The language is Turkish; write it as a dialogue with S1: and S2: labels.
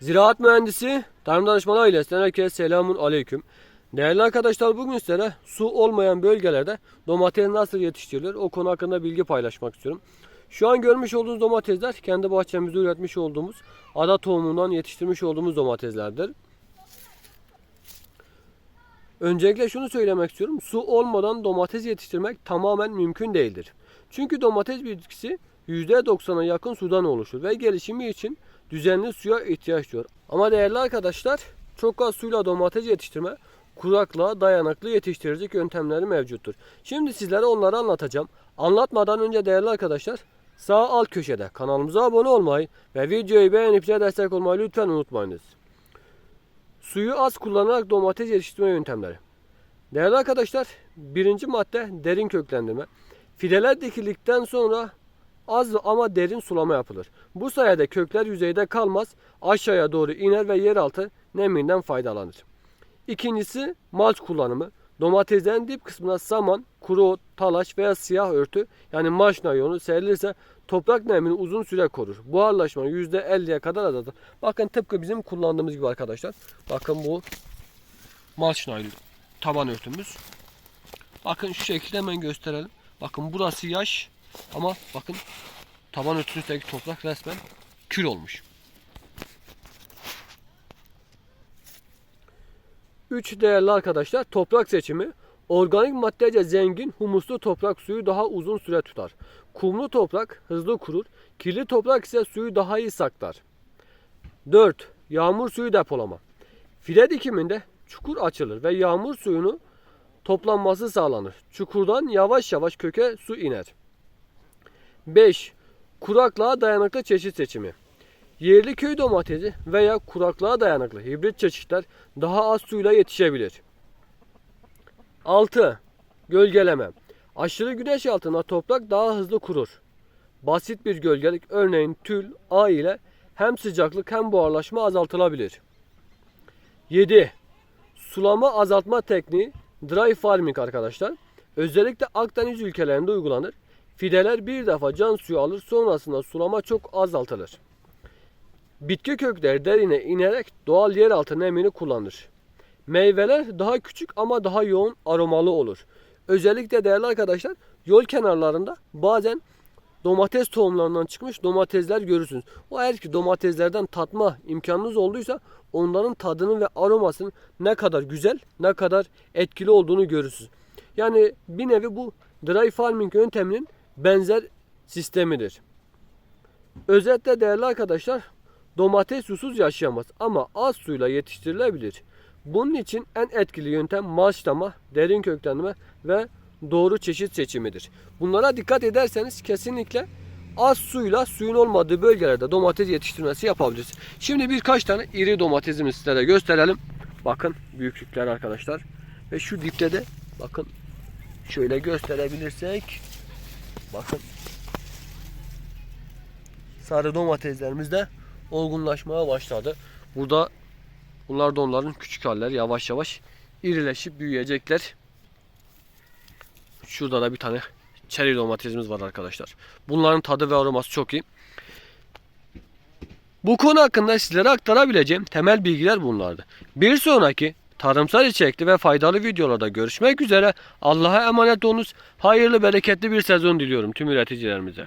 S1: Ziraat mühendisi, tarım danışmanı ailesinden herkese selamun aleyküm. Değerli arkadaşlar bugün sizlere su olmayan bölgelerde domates nasıl yetiştirilir o konu hakkında bilgi paylaşmak istiyorum. Şu an görmüş olduğunuz domatesler kendi bahçemizde üretmiş olduğumuz ada tohumundan yetiştirmiş olduğumuz domateslerdir. Öncelikle şunu söylemek istiyorum. Su olmadan domates yetiştirmek tamamen mümkün değildir. Çünkü domates bitkisi %90'a yakın sudan oluşur ve gelişimi için düzenli suya ihtiyaç duyuyor. Ama değerli arkadaşlar çok az suyla domates yetiştirme kuraklığa dayanıklı yetiştirici yöntemleri mevcuttur. Şimdi sizlere onları anlatacağım. Anlatmadan önce değerli arkadaşlar sağ alt köşede kanalımıza abone olmayı ve videoyu beğenip bize destek olmayı lütfen unutmayınız. Suyu az kullanarak domates yetiştirme yöntemleri. Değerli arkadaşlar, birinci madde derin köklendirme. Fideler dikildikten sonra az ama derin sulama yapılır. Bu sayede kökler yüzeyde kalmaz, aşağıya doğru iner ve yeraltı neminden faydalanır. İkincisi malç kullanımı. Domateslerin dip kısmına saman, kuru ot, talaş veya siyah örtü yani marş nayonu serilirse toprak nemini uzun süre korur. Buharlaşma %50'ye kadar azaltır. Bakın tıpkı bizim kullandığımız gibi arkadaşlar. Bakın bu nayonu taban örtümüz. Bakın şu şekilde hemen gösterelim. Bakın burası yaş ama bakın taban örtüsündeki toprak resmen kül olmuş. 3 değerli arkadaşlar toprak seçimi. Organik maddece zengin humuslu toprak suyu daha uzun süre tutar. Kumlu toprak hızlı kurur. Kirli toprak ise suyu daha iyi saklar. 4. Yağmur suyu depolama. Fide dikiminde çukur açılır ve yağmur suyunu toplanması sağlanır. Çukurdan yavaş yavaş köke su iner. 5. Kuraklığa dayanıklı çeşit seçimi. Yerli köy domatesi veya kuraklığa dayanıklı hibrit çeşitler daha az suyla yetişebilir. 6. Gölgeleme. Aşırı güneş altında toprak daha hızlı kurur. Basit bir gölgelik örneğin tül, ağ ile hem sıcaklık hem buharlaşma azaltılabilir. 7. Sulama azaltma tekniği dry farming arkadaşlar. Özellikle Akdeniz ülkelerinde uygulanır. Fideler bir defa can suyu alır sonrasında sulama çok azaltılır. Bitki kökleri derine inerek doğal yeraltı nemini kullanır. Meyveler daha küçük ama daha yoğun aromalı olur. Özellikle değerli arkadaşlar yol kenarlarında bazen domates tohumlarından çıkmış domatesler görürsünüz. O eğer ki domateslerden tatma imkanınız olduysa onların tadının ve aromasının ne kadar güzel, ne kadar etkili olduğunu görürsünüz. Yani bir nevi bu dry farming yönteminin benzer sistemidir. Özetle değerli arkadaşlar domates susuz yaşayamaz ama az suyla yetiştirilebilir. Bunun için en etkili yöntem malçlama, derin köklenme ve doğru çeşit seçimidir. Bunlara dikkat ederseniz kesinlikle az suyla suyun olmadığı bölgelerde domates yetiştirmesi yapabiliriz. Şimdi birkaç tane iri domatesimizi sizlere gösterelim. Bakın büyüklükler arkadaşlar. Ve şu dipte de bakın şöyle gösterebilirsek bakın sarı domateslerimiz de olgunlaşmaya başladı. Burada bunlar da onların küçük halleri yavaş yavaş irileşip büyüyecekler. Şurada da bir tane çeri domatesimiz var arkadaşlar. Bunların tadı ve aroması çok iyi. Bu konu hakkında sizlere aktarabileceğim temel bilgiler bunlardı. Bir sonraki tarımsal içerikli ve faydalı videolarda görüşmek üzere. Allah'a emanet olunuz. Hayırlı bereketli bir sezon diliyorum tüm üreticilerimize.